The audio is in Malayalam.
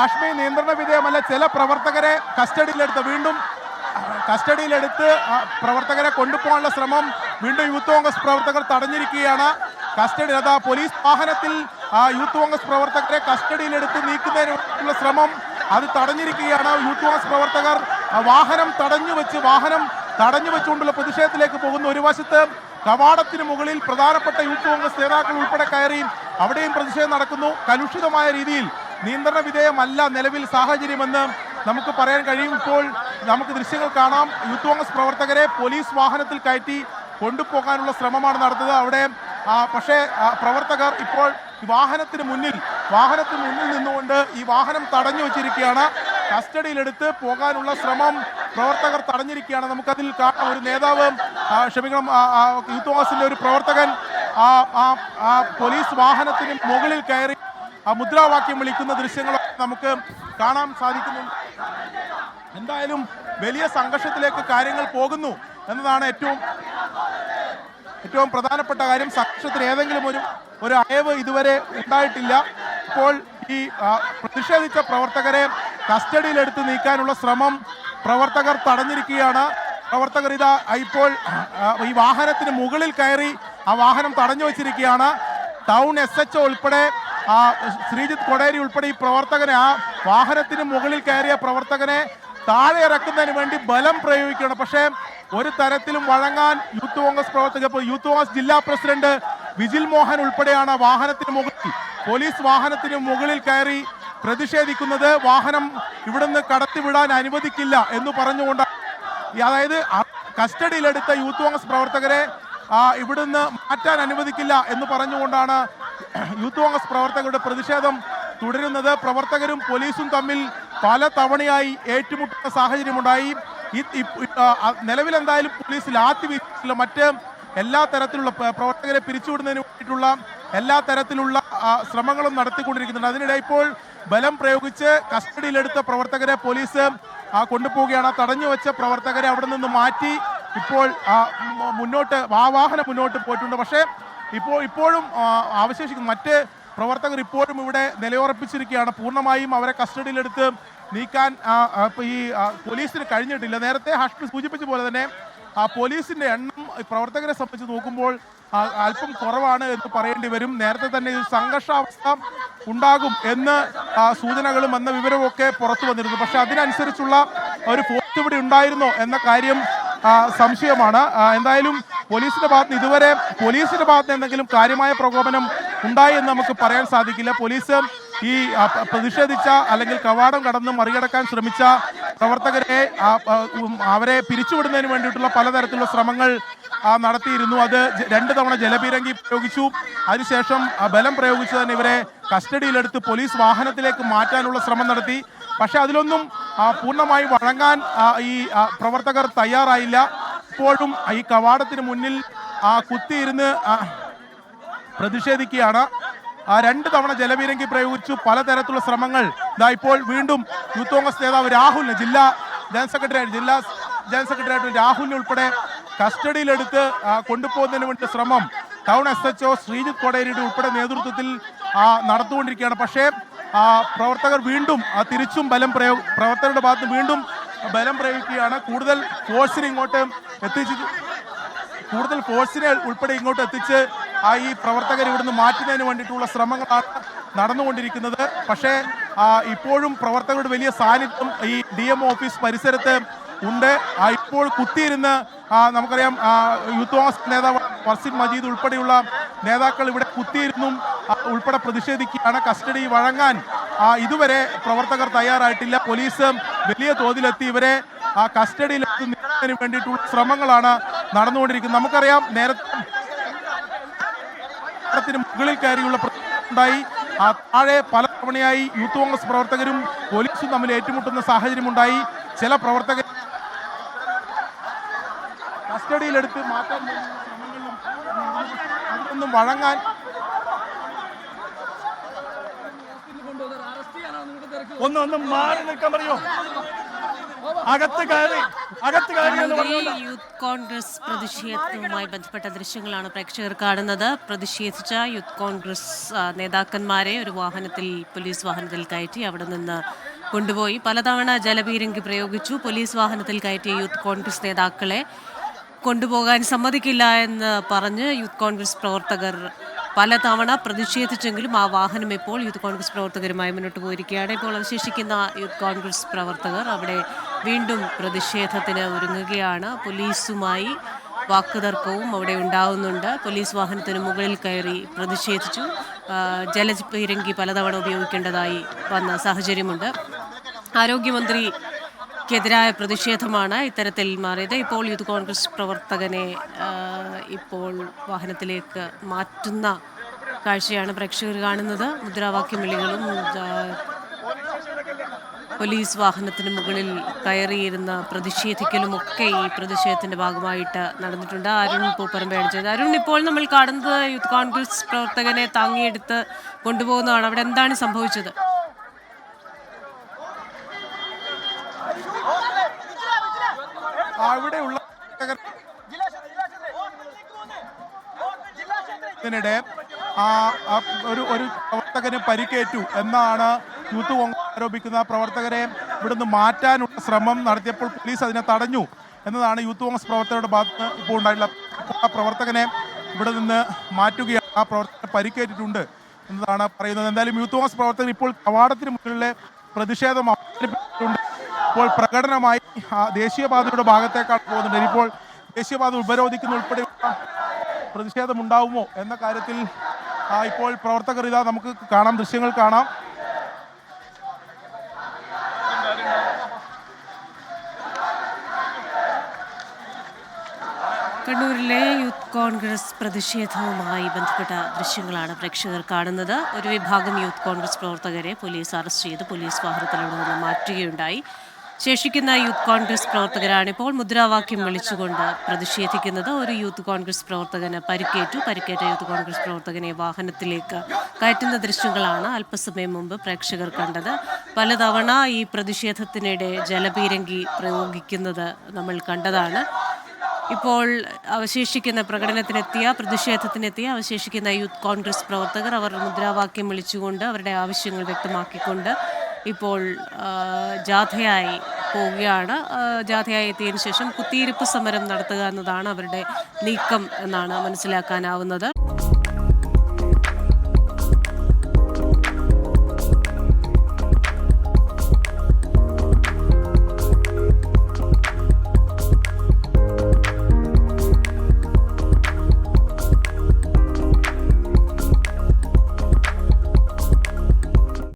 ആഷ്മി നിയന്ത്രണ വിധേയമല്ല. ചില പ്രവർത്തകരെ കസ്റ്റഡിയിലെടുത്ത് വീണ്ടും കസ്റ്റഡിയിലെടുത്ത് പ്രവർത്തകരെ കൊണ്ടുപോകാനുള്ള ശ്രമം വീണ്ടും യൂത്ത് കോൺഗ്രസ് പ്രവർത്തകർ തടഞ്ഞിരിക്കുകയാണ്. കസ്റ്റഡി അതാ പോലീസ് വാഹനത്തിൽ യൂത്ത് കോൺഗ്രസ് പ്രവർത്തകരെ കസ്റ്റഡിയിലെടുത്ത് നീക്കുന്നതിനുള്ള ശ്രമം അത് തടഞ്ഞിരിക്കുകയാണ്. യൂത്ത് കോൺഗ്രസ് പ്രവർത്തകർ വാഹനം തടഞ്ഞു വെച്ച് വാഹനം തടഞ്ഞു വെച്ചുകൊണ്ടുള്ള പ്രതിഷേധത്തിലേക്ക് പോകുന്നു ഒരു വശത്ത് കവാടത്തിന് മുകളിൽ പ്രധാനപ്പെട്ട യൂത്ത് കോൺഗ്രസ് നേതാക്കൾ ഉൾപ്പെടെ കയറി അവിടെയും പ്രതിഷേധം നടക്കുന്നു. കലുഷിതമായ രീതിയിൽ നിയന്ത്രണ വിധേയമല്ല നിലവിൽ സാഹചര്യമെന്ന് നമുക്ക് പറയാൻ കഴിയും. ഇപ്പോൾ നമുക്ക് ദൃശ്യങ്ങൾ കാണാം. യൂത്ത് കോൺഗ്രസ് പ്രവർത്തകരെ പോലീസ് വാഹനത്തിൽ കയറ്റി കൊണ്ടുപോകാനുള്ള ശ്രമമാണ് നടത്തുന്നത് അവിടെ പക്ഷേ പ്രവർത്തകർ ഇപ്പോൾ വാഹനത്തിന് മുന്നിൽ വാഹനത്തിന് മുന്നിൽ നിന്നുകൊണ്ട് ഈ വാഹനം തടഞ്ഞു വെച്ചിരിക്കുകയാണ്. കസ്റ്റഡിയിലെടുത്ത് പോകാനുള്ള ശ്രമം പ്രവർത്തകർ തടഞ്ഞിരിക്കുകയാണ്. നമുക്കതിൽ കാണാം. ഒരു നേതാവ് ക്ഷമിക്കണം യൂത്ത് കോൺഗ്രസിന്റെ ഒരു പ്രവർത്തകൻ ആ പോലീസ് വാഹനത്തിന് മുകളിൽ കയറി മുദ്രാവാക്യം വിളിക്കുന്ന ദൃശ്യങ്ങളൊക്കെ നമുക്ക് കാണാൻ സാധിക്കുന്നുണ്ട്. എന്തായാലും വലിയ സംഘർഷത്തിലേക്ക് കാര്യങ്ങൾ പോകുന്നു എന്നതാണ് ഏറ്റവും ഏറ്റവും പ്രധാനപ്പെട്ട കാര്യം. സംഘർഷത്തിന് ഏതെങ്കിലും ഒരു ഒരു അയവ് ഇതുവരെ ഉണ്ടായിട്ടില്ല. ഇപ്പോൾ ഈ പ്രതിഷേധിച്ച പ്രവർത്തകരെ കസ്റ്റഡിയിലെടുത്ത് നീക്കാനുള്ള ശ്രമം പ്രവർത്തകർ തടഞ്ഞിരിക്കുകയാണ്. പ്രവർത്തകർ ഇതാ ഇപ്പോൾ ഈ വാഹനത്തിന് മുകളിൽ കയറി ആ വാഹനം തടഞ്ഞു വെച്ചിരിക്കുകയാണ്. ടൗൺ എസ് എച്ച് ഉൾപ്പെടെ ആ ശ്രീജിത്ത് കൊടേരി ഉൾപ്പെടെ ഈ പ്രവർത്തകനെ ആ വാഹനത്തിന് മുകളിൽ കയറിയ പ്രവർത്തകനെ താഴെ ഇറക്കുന്നതിന് വേണ്ടി ബലം പ്രയോഗിക്കുകയാണ്. പക്ഷേ ഒരു തരത്തിലും വഴങ്ങാൻ യൂത്ത് കോൺഗ്രസ് പ്രവർത്തകർ ഇപ്പോൾ യൂത്ത് കോൺഗ്രസ് ജില്ലാ പ്രസിഡന്റ് വിജിൽ മോഹൻ ഉൾപ്പെടെയാണ് വാഹനത്തിന് മുകളിൽ പോലീസ് വാഹനത്തിന് മുകളിൽ കയറി പ്രതിഷേധിക്കുന്നത്. വാഹനം ഇവിടുന്ന് കടത്തിവിടാൻ അനുവദിക്കില്ല എന്ന് പറഞ്ഞുകൊണ്ട് അതായത് കസ്റ്റഡിയിലെടുത്ത യൂത്ത് കോൺഗ്രസ് പ്രവർത്തകരെ ഇവിടുന്ന് മാറ്റാൻ അനുവദിക്കില്ല എന്ന് പറഞ്ഞുകൊണ്ടാണ് യൂത്ത് കോൺഗ്രസ് പ്രവർത്തകരുടെ പ്രതിഷേധം തുടരുന്നത് പ്രവർത്തകരും പോലീസും തമ്മിൽ പല തവണയായി ഏറ്റുമുട്ടുന്ന സാഹചര്യമുണ്ടായി. നിലവിലെന്തായാലും പോലീസ് ലാത്തി വീശില്ല മറ്റ് എല്ലാ തരത്തിലുള്ള പ്രവർത്തകരെ പിരിച്ചുവിടുന്നതിന് വേണ്ടിയിട്ടുള്ള എല്ലാ തരത്തിലുള്ള ശ്രമങ്ങളും നടത്തിക്കൊണ്ടിരിക്കുന്നുണ്ട്. അതിനിടെ ഇപ്പോൾ ബലം പ്രയോഗിച്ച് കസ്റ്റഡിയിലെടുത്ത പ്രവർത്തകരെ പോലീസ് കൊണ്ടുപോവുകയാണ്. തടഞ്ഞു വെച്ച പ്രവർത്തകരെ അവിടെ നിന്ന് മാറ്റി ഇപ്പോൾ മുന്നോട്ട് വാഹനം മുന്നോട്ട് പോയിട്ടുണ്ട്. പക്ഷേ ഇപ്പോൾ ഇപ്പോഴും അവശേഷിക്കുന്നു മറ്റ് പ്രവർത്തകർ ഇപ്പോഴും ഇവിടെ നിലയുറപ്പിച്ചിരിക്കുകയാണ്. പൂർണമായും അവരെ കസ്റ്റഡിയിലെടുത്ത് നീക്കാൻ ഈ പോലീസിന് കഴിഞ്ഞിട്ടില്ല. നേരത്തെ ഹാഷ്മി സൂചിപ്പിച്ച പോലെ തന്നെ പോലീസിന്റെ എണ്ണം പ്രവർത്തകരെ സംബന്ധിച്ച് നോക്കുമ്പോൾ അല്പം കുറവാണ് എന്ന് പറയേണ്ടി വരും. നേരത്തെ തന്നെ ഒരു സംഘർഷാവസ്ഥ ഉണ്ടാകും എന്ന് സൂചനകളും എന്ന വിവരവും ഒക്കെ പുറത്തു വന്നിരുന്നു. പക്ഷെ അതിനനുസരിച്ചുള്ള ഒരു ഫോഴ്സ് ഇവിടെ ഉണ്ടായിരുന്നോ എന്ന കാര്യം സംശയമാണ്. എന്തായാലും പോലീസിന്റെ ഭാഗത്ത് ഇതുവരെ പോലീസിന്റെ ഭാഗത്ത് എന്തെങ്കിലും കാര്യമായ പ്രകോപനം ഉണ്ടായി എന്ന് നമുക്ക് പറയാൻ സാധിക്കില്ല. പോലീസ് ഈ പ്രതിഷേധിച്ച അല്ലെങ്കിൽ കവാടം കടന്ന് മറികടക്കാൻ ശ്രമിച്ച പ്രവർത്തകരെ അവരെ പിരിച്ചുവിടുന്നതിന് വേണ്ടിയിട്ടുള്ള പലതരത്തിലുള്ള ശ്രമങ്ങൾ നടത്തിയിരുന്നു. അത് രണ്ട് തവണ ജലപീരങ്കി പ്രയോഗിച്ചു. അതിനുശേഷം ബലം പ്രയോഗിച്ചു തന്നെ ഇവരെ കസ്റ്റഡിയിലെടുത്ത് പോലീസ് വാഹനത്തിലേക്ക് മാറ്റാനുള്ള ശ്രമം നടത്തി. പക്ഷെ അതിലൊന്നും പൂർണമായി വഴങ്ങാൻ ഈ പ്രവർത്തകർ തയ്യാറായില്ല. ഇപ്പോഴും ഈ കവാടത്തിന് മുന്നിൽ ആ, കുത്തിയിരുന്ന് പ്രതിഷേധിക്കുകയാണ്. രണ്ട് തവണ ജലവീരങ്കി പ്രയോഗിച്ചു. പലതരത്തിലുള്ള ശ്രമങ്ങൾ. ഇതാ ഇപ്പോൾ വീണ്ടും യൂത്ത് കോൺഗ്രസ് നേതാവ് രാഹുലിന് ജില്ലാ ജനറൽ സെക്രട്ടറി ജില്ലാ ജനറൽ സെക്രട്ടറി രാഹുലിനെ ഉൾപ്പെടെ കസ്റ്റഡിയിലെടുത്ത് കൊണ്ടുപോകുന്നതിന് വേണ്ടി ശ്രമം town S H O Sreejith കൊടേരിയുടെ ഉൾപ്പെടെ നേതൃത്വത്തിൽ നടത്തുകൊണ്ടിരിക്കുകയാണ് പക്ഷേ പ്രവർത്തകർ വീണ്ടും തിരിച്ചും ബലം പ്രയോഗ പ്രവർത്തകരുടെ ഭാഗത്ത് വീണ്ടും ബലം പ്രയോഗിക്കുകയാണ്. കൂടുതൽ ഫോഴ്സിനെ ഇങ്ങോട്ട് എത്തിച്ച് കൂടുതൽ ഫോഴ്സിനെ ഉൾപ്പെടെ ഇങ്ങോട്ട് എത്തിച്ച് ആ ഈ പ്രവർത്തകർ ഇവിടുന്ന് മാറ്റുന്നതിന് വേണ്ടിയിട്ടുള്ള ശ്രമങ്ങളാണ് നടന്നുകൊണ്ടിരിക്കുന്നത്. പക്ഷേ ഇപ്പോഴും പ്രവർത്തകരുടെ വലിയ സാന്നിധ്യം ഈ ഡി എം ഓഫീസ് പരിസരത്ത് ഉണ്ട്. ഇപ്പോൾ കുത്തിയിരുന്ന് നമുക്കറിയാം യൂത്ത് കോൺഗ്രസ് നേതാവ് ഫർസിൻ മജീദ് ഉൾപ്പെടെയുള്ള നേതാക്കൾ ഇവിടെ കുത്തിയിരുന്നും ഉൾപ്പെടെ പ്രതിഷേധിക്കുകയാണ്. കസ്റ്റഡി വഴങ്ങാൻ ഇതുവരെ പ്രവർത്തകർ തയ്യാറായിട്ടില്ല. പോലീസ് വലിയ തോതിലെത്തി. ഇവരെ ആ കസ്റ്റഡിയിലെത്തി നീക്കുന്നതിന് വേണ്ടിയിട്ടുള്ള ശ്രമങ്ങളാണ് നടന്നുകൊണ്ടിരിക്കുന്നത്. നമുക്കറിയാം നേരത്തെ മുകളിൽ കയറിയുള്ള ഉണ്ടായി താഴെ പല തവണയായി യൂത്ത് കോൺഗ്രസ് പ്രവർത്തകരും പോലീസും തമ്മിൽ ഏറ്റുമുട്ടുന്ന സാഹചര്യമുണ്ടായി. ചില പ്രവർത്തകർ കസ്റ്റഡിയിലെടുത്ത് മാറ്റാൻ ശ്രമങ്ങളിലും അതിനൊന്നും വഴങ്ങാൻ ഒന്ന് ഒന്ന് മാറി നിൽക്കാൻ പറയോ? അകത്ത് കയറി അകത്ത് യൂത്ത് കോൺഗ്രസ് പ്രതിഷേധവുമായി ബന്ധപ്പെട്ട ദൃശ്യങ്ങളാണ് പ്രേക്ഷകർ കാണുന്നത്. പ്രതിഷേധിച്ച യൂത്ത് കോൺഗ്രസ് നേതാക്കന്മാരെ ഒരു വാഹനത്തിൽ പോലീസ് വാഹനത്തിൽ കയറ്റി അവിടെ നിന്ന് കൊണ്ടുപോയി. പലതവണ ജലപീരങ്കി പ്രയോഗിച്ചു. പോലീസ് വാഹനത്തിൽ കയറ്റിയ യൂത്ത് കോൺഗ്രസ് നേതാക്കളെ കൊണ്ടുപോകാൻ സമ്മതിക്കില്ല എന്ന് പറഞ്ഞ് യൂത്ത് കോൺഗ്രസ് പ്രവർത്തകർ പലതവണ പ്രതിഷേധിച്ചെങ്കിലും ആ വാഹനം ഇപ്പോൾ യൂത്ത് കോൺഗ്രസ് പ്രവർത്തകരുമായി മുന്നോട്ട് പോയിരിക്കുകയാണ്. ഇപ്പോൾ അവശേഷിക്കുന്ന യൂത്ത് കോൺഗ്രസ് പ്രവർത്തകർ അവിടെ വീണ്ടും പ്രതിഷേധത്തിന് ഒരുങ്ങുകയാണ്. പോലീസുമായി വാക്കുതർക്കവും അവിടെ ഉണ്ടാവുന്നുണ്ട്. പോലീസ് വാഹനത്തിന് മുകളിൽ കയറി പ്രതിഷേധിച്ചു. ജലപീരങ്കി പലതവണ ഉപയോഗിക്കേണ്ടതായി വന്ന സാഹചര്യമുണ്ട്. ആരോഗ്യമന്ത്രി ക്കെതിരായ പ്രതിഷേധമാണ് ഇത്തരത്തിൽ മാറിയത്. ഇപ്പോൾ യൂത്ത് കോൺഗ്രസ് പ്രവർത്തകനെ ഇപ്പോൾ വാഹനത്തിലേക്ക് മാറ്റുന്ന കാഴ്ചയാണ് പ്രേക്ഷകർ കാണുന്നത്. മുദ്രാവാക്യം വിളികളും പോലീസ് വാഹനത്തിന് മുകളിൽ കയറിയിരുന്ന പ്രതിഷേധിക്കലും ഒക്കെ ഈ പ്രതിഷേധത്തിന്റെ ഭാഗമായിട്ട് നടന്നിട്ടുണ്ട്. അരുൺ പൂപ്പറമ്പയാണ് ചെയ്തത് അരുൺ ഇപ്പോൾ നമ്മൾ കാണുന്നത് യൂത്ത് കോൺഗ്രസ് പ്രവർത്തകനെ താങ്ങിയെടുത്ത് കൊണ്ടുപോകുന്നതാണ്. അവിടെ എന്താണ് സംഭവിച്ചത്? അവിടെയുള്ള ഇതിനിടെ ആ ഒരു ഒരു പ്രവർത്തകന് പരിക്കേറ്റു എന്നാണ് യൂത്ത് കോൺഗ്രസ് ആരോപിക്കുന്ന പ്രവർത്തകരെ ഇവിടുന്ന് മാറ്റാനുള്ള ശ്രമം നടത്തിയപ്പോൾ പോലീസ് അതിനെ തടഞ്ഞു എന്നതാണ് യൂത്ത് കോൺഗ്രസ് പ്രവർത്തകരുടെ ഭാഗത്ത് ഇപ്പോൾ ഉണ്ടായിട്ടുള്ള ആ പ്രവർത്തകനെ ഇവിടെ നിന്ന് മാറ്റുകയാണ്. ആ പ്രവർത്തകന് പരിക്കേറ്റിട്ടുണ്ട് എന്നതാണ് പറയുന്നത്. എന്തായാലും യൂത്ത് കോൺഗ്രസ് പ്രവർത്തകർ ഇപ്പോൾ കവാടത്തിന് മുന്നിലെ പ്രതിഷേധം അവസാനിപ്പിച്ചിട്ടുണ്ട്. ഇപ്പോൾ പ്രകടനമായി ദേശീയപാതയുടെ ഭാഗത്തേക്കാണ് പോകുന്നുണ്ട് ഇനിയിപ്പോൾ ദേശീയപാത ഉപരോധിക്കുന്ന ഉൾപ്പെടെയുള്ള പ്രതിഷേധം ഉണ്ടാവുമോ എന്ന കാര്യത്തിൽ ഇപ്പോൾ പ്രവർത്തകർ ഇതാ നമുക്ക് കാണാം ദൃശ്യങ്ങൾ കാണാം. കണ്ണൂരിലെ യൂത്ത് കോൺഗ്രസ് പ്രതിഷേധവുമായി ബന്ധപ്പെട്ട ദൃശ്യങ്ങളാണ് പ്രേക്ഷകർ കാണുന്നത്. ഒരു വിഭാഗം യൂത്ത് കോൺഗ്രസ് പ്രവർത്തകരെ പോലീസ് അറസ്റ്റ് ചെയ്ത് പോലീസ് വാഹനത്തിലൂടെ നിന്ന് മാറ്റുകയുണ്ടായി. ശേഷിക്കുന്ന യൂത്ത് കോൺഗ്രസ് പ്രവർത്തകരാണ് ഇപ്പോൾ മുദ്രാവാക്യം വിളിച്ചുകൊണ്ട് പ്രതിഷേധിക്കുന്നത്. ഒരു യൂത്ത് കോൺഗ്രസ് പ്രവർത്തകന് പരിക്കേറ്റു. പരിക്കേറ്റ യൂത്ത് കോൺഗ്രസ് പ്രവർത്തകനെ വാഹനത്തിലേക്ക് കയറ്റുന്ന ദൃശ്യങ്ങളാണ് അല്പസമയം മുമ്പ് പ്രേക്ഷകർ കണ്ടത്. പലതവണ ഈ പ്രതിഷേധത്തിനിടെ ജലപീരങ്കി പ്രയോഗിക്കുന്നത് നമ്മൾ കണ്ടതാണ്. ഇപ്പോൾ അവശേഷിക്കുന്ന പ്രകടനത്തിനെത്തിയ പ്രതിഷേധത്തിനെത്തിയ അവശേഷിക്കുന്ന യൂത്ത് കോൺഗ്രസ് പ്രവർത്തകർ അവർ മുദ്രാവാക്യം വിളിച്ചുകൊണ്ട് അവരുടെ ആവശ്യങ്ങൾ വ്യക്തമാക്കിക്കൊണ്ട് ഇപ്പോൾ ജാഥയായി പോവുകയാണ്. ജാഥയായി എത്തിയതിനു ശേഷം കുത്തിയിരിപ്പ് സമരം നടത്തുക എന്നതാണ് അവരുടെ നീക്കം എന്നാണ് മനസ്സിലാക്കാനാവുന്നത്.